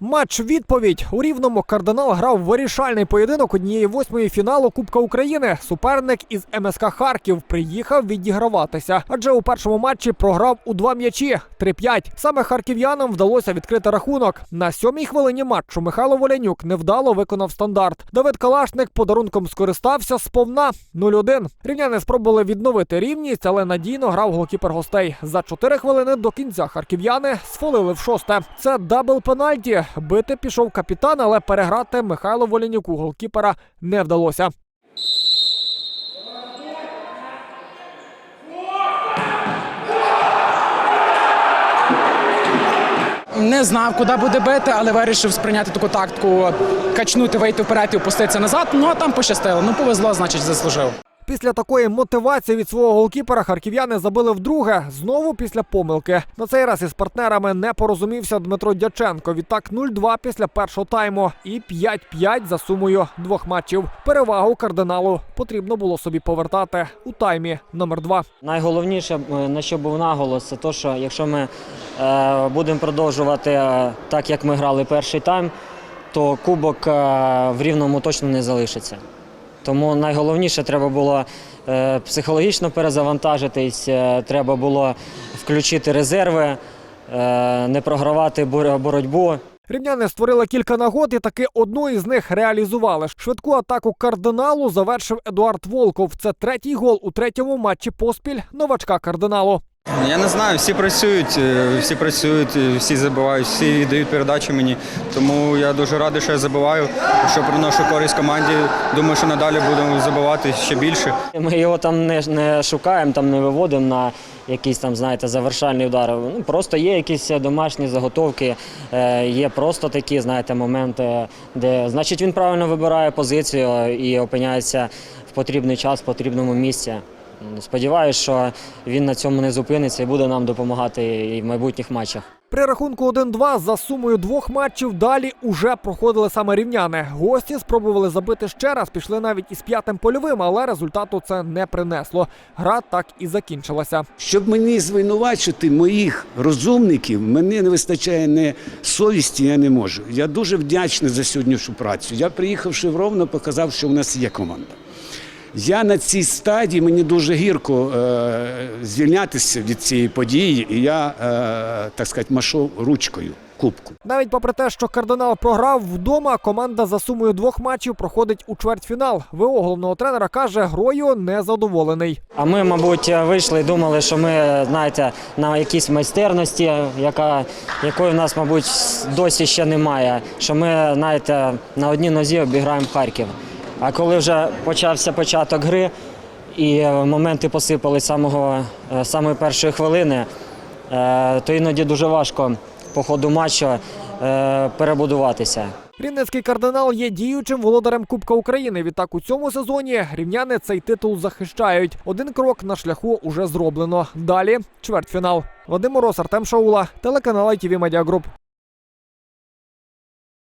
Матч відповідь у рівному кардинал грав вирішальний поєдинок однієї восьмої фіналу Кубка України. Суперник із МСК Харків приїхав відіграватися, адже у першому матчі програв у два м'ячі 3-5. Саме харків'янам вдалося відкрити рахунок. На сьомій хвилині матчу Михайло Волянюк невдало виконав стандарт. Давид Калашник подарунком скористався сповна 0-1. Рівняни спробували відновити рівність, але надійно грав голкіпер гостей. За 4 хвилини до кінця харків'яни сфолили в шосте. Це дабл пенальті. Бити пішов капітан, але переграти Михайло Волянюку голкіпера не вдалося. Не знав, куди буде бити, але вирішив сприйняти таку тактику, качнути, вийти вперед і опуститися назад. Ну а там пощастило. Ну повезло, значить, заслужив. Після такої мотивації від свого голкіпера харків'яни забили вдруге. Знову після помилки. На цей раз із партнерами не порозумівся Дмитро Дяченко. Відтак 0-2 після першого тайму і 5-5 за сумою двох матчів. Перевагу кардиналу потрібно було собі повертати у таймі номер 2 Найголовніше, е, на що був наголос, це те, що якщо ми е, будемо продовжувати е, так, як ми грали перший тайм, то кубок в рівному точно не залишиться. Тому найголовніше треба було е, психологічно перезавантажитись, е, треба було включити резерви, е, не програвати бор- боротьбу. Рівняни створили кілька нагод і таки одну із них реалізували. Швидку атаку кардиналу завершив Едуард Волков. Це третій гол у третьому матчі поспіль новачка кардиналу. Я не знаю, всі працюють, е, всі працюють, е, всі забивають, всі дають передачі мені. Тому я дуже радий, що я забиваю, що приношу користь команді. Думаю, що надалі будемо забивати ще більше. Ми його там не, не шукаємо, там не виводимо на якісь там, знаєте, завершальні удари. Ну, просто є якісь домашні заготовки, е, є просто такі, знаєте, моменти, де значить він правильно вибирає позицію і опиняється в потрібний час, в потрібному місці. Сподіваюсь, що він на цьому не зупиниться і буде нам допомагати і в майбутніх матчах. При рахунку 1-2 за сумою двох матчів далі уже проходили саме рівняни. Гості спробували забити ще раз, пішли навіть із п'ятим польовим, але результату це не принесло. Гра так і закінчилася. Щоб мені звинувачити моїх розумників, мені не вистачає не совісті, я не можу. Я дуже вдячний за сьогоднішню працю. Я приїхавши в Ровно, показав, що в нас є команда. Я на цій стадії мені дуже гірко е, звільнятися від цієї події, і я, е, так сказати, машов ручкою кубку. Навіть попри те, що кардинал програв вдома, команда за сумою двох матчів проходить у чвертьфінал. ВО головного тренера каже, грою незадоволений. А ми, мабуть, вийшли і думали, що ми, знаєте, на якійсь майстерності, яка, якої в нас, мабуть, досі ще немає. Що ми, знаєте, на одній нозі обіграємо Харків. А коли вже почався початок гри і е, моменти посипали самого е, самої першої хвилини, е, то іноді дуже важко по ходу матчу перебудуватися. Рівненський кардинал є діючим володарем Кубка України. Відтак у цьому сезоні рівняни цей титул захищають. Один крок на шляху уже зроблено. Далі чвертьфінал. Вадим Мороз, Артем Шаула, телеканал ITV Media Group.